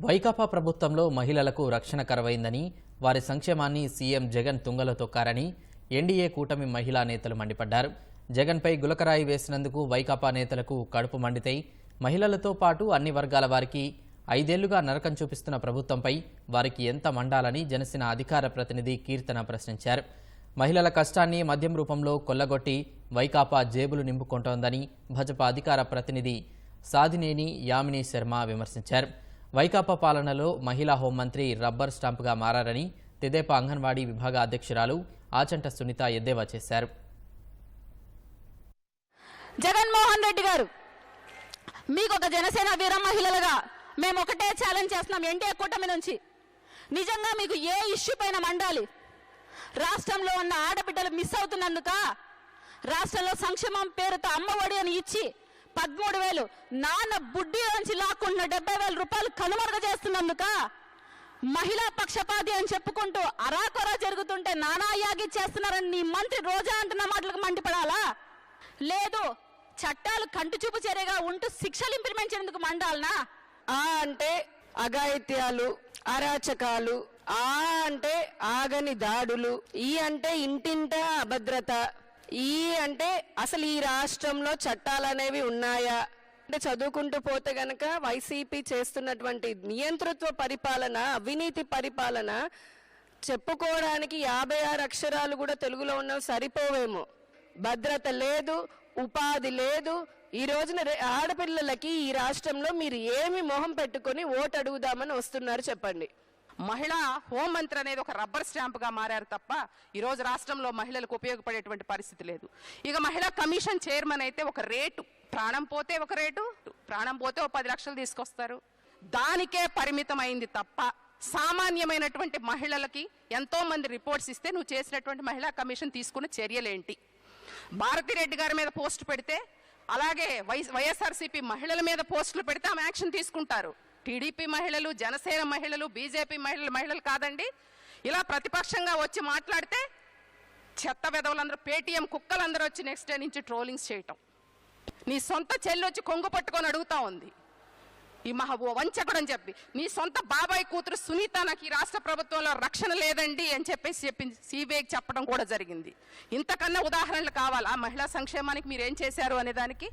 వైకాపా ప్రభుత్వంలో మహిళలకు రక్షణ కరవైందని వారి సంక్షేమాన్ని సీఎం జగన్ తుంగలో తొక్కారని ఎన్డీఏ కూటమి మహిళా నేతలు మండిపడ్డారు. జగన్పై గులకరాయి వేసినందుకు వైకాపా నేతలకు కడుపు మండితే మహిళలతో పాటు అన్ని వర్గాల వారికి ఐదేళ్ళుగా నరకం చూపిస్తున్న ప్రభుత్వంపై వారికి ఎంత మండాలని జనసేన అధికార ప్రతినిధి కీర్తన ప్రశ్నించారు. మహిళల కష్టాన్ని మద్యం రూపంలో కొల్లగొట్టి వైకాపా జేబులు నింపుకుంటోందని భాజపా అధికార ప్రతినిధి సాధినేని యామిని శర్మ విమర్శించారు. వైకాపా పాలనలో మహిళా హోంమంత్రి రబ్బర్ స్టాంప్గా మారారని తెదేపా అంగన్వాడీ విభాగ అధ్యక్షురాలు ఆచంట సునీత ఎద్దేవా చేశారు. జగన్మోహన్ రెడ్డి గారు మీకు ఒక జనసేన వీర మహిళలుగా మేము ఒకటే ఛాలెంజ్ చేస్తున్నాం ఎన్డీఏ కూటమి నుంచి. నిజంగా మీకు ఏ ఇష్యూ పైన మండాలి? రాష్ట్రంలో ఉన్న ఆడబిడ్డలు మిస్ అవుతున్నందుక? రాష్ట్రంలో సంక్షేమం పేరుతో అమ్మఒడి అని ఇచ్చి పదమూడు వేలు. నాన్న బుడ్డి నుంచి లాక్కుంటున్న డెబ్బై వేల రూపాయలు కనుమరుగ చేస్తున్నందుక మహిళా పక్షపాతి అని చెప్పుకుంటూ అరాకొరా జరుగుతుంటే నానా యాగి చేస్తున్నారని నీ మంత్రి రోజా అంటున్న మాటలకు మండిపడాలా? లేదు చట్టాలు కంటి చూపు చర్యగా ఉంటూ శిక్షలు ఇంప్లిమెంట్ చేసేందుకు మండాలనా? ఆ అంటే అఘాయిత్యాలు అరాచకాలు ఆ అంటే ఆగని దాడులు ఈ అంటే ఇంటింటా అభద్రత. ఈ అంటే అసలు ఈ రాష్ట్రంలో చట్టాలు అనేవి ఉన్నాయా? అంటే చదువుకుంటూ పోతే గనక వైసీపీ చేస్తున్నటువంటి నియంతృత్వ పరిపాలన అవినీతి పరిపాలన చెప్పుకోవడానికి యాభై ఆరు అక్షరాలు కూడా తెలుగులో ఉన్నవి సరిపోవేమో. భద్రత లేదు ఉపాధి లేదు. ఈ రోజున ఆడపిల్లలకి ఈ రాష్ట్రంలో మీరు ఏమి మొహం పెట్టుకొని ఓటు అడుగుదామని వస్తున్నారు చెప్పండి. మహిళా హోంమంత్రి అనేది ఒక రబ్బర్ స్టాంప్గా మారారు తప్ప ఈరోజు రాష్ట్రంలో మహిళలకు ఉపయోగపడేటువంటి పరిస్థితి లేదు. ఇక మహిళా కమిషన్ చైర్మన్ అయితే ఒక రేటు ప్రాణం పోతే ఒక రేటు ప్రాణం పోతే ఒక పది లక్షలు తీసుకొస్తారు. దానికే పరిమితమైంది తప్ప సామాన్యమైనటువంటి మహిళలకి ఎంతో మంది రిపోర్ట్స్ ఇస్తే నువ్వు చేసినటువంటి మహిళా కమిషన్ తీసుకున్న చర్యలేంటి? భారతిరెడ్డి గారి మీద పోస్ట్ పెడితే అలాగే వై వైఎస్ఆర్సీపీ మహిళల మీద పోస్టులు పెడితే ఆమె యాక్షన్ తీసుకుంటారు. టీడీపీ మహిళలు జనసేన మహిళలు బీజేపీ మహిళలు మహిళలు కాదండి. ఇలా ప్రతిపక్షంగా వచ్చి మాట్లాడితే చెత్త వెధవలందరూ పేటీఎం కుక్కలందరూ వచ్చి నెక్స్ట్ డే నుంచి ట్రోలింగ్స్ చేయటం. నీ సొంత చెల్లి వచ్చి కొంగు పట్టుకొని అడుగుతా ఉంది. ఈ మహా వంచకుడు అని చెప్పి. నీ సొంత బాబాయ్ కూతురు సునీత నాకు ఈ రాష్ట్ర ప్రభుత్వంలో రక్షణ లేదండి అని చెప్పేసి చెప్పింది. సిబిఐకి చెప్పడం కూడా జరిగింది. ఇంతకన్నా ఉదాహరణలు కావాలా. మహిళా సంక్షేమానికి మీరు ఏం చేశారు అనే దానికి?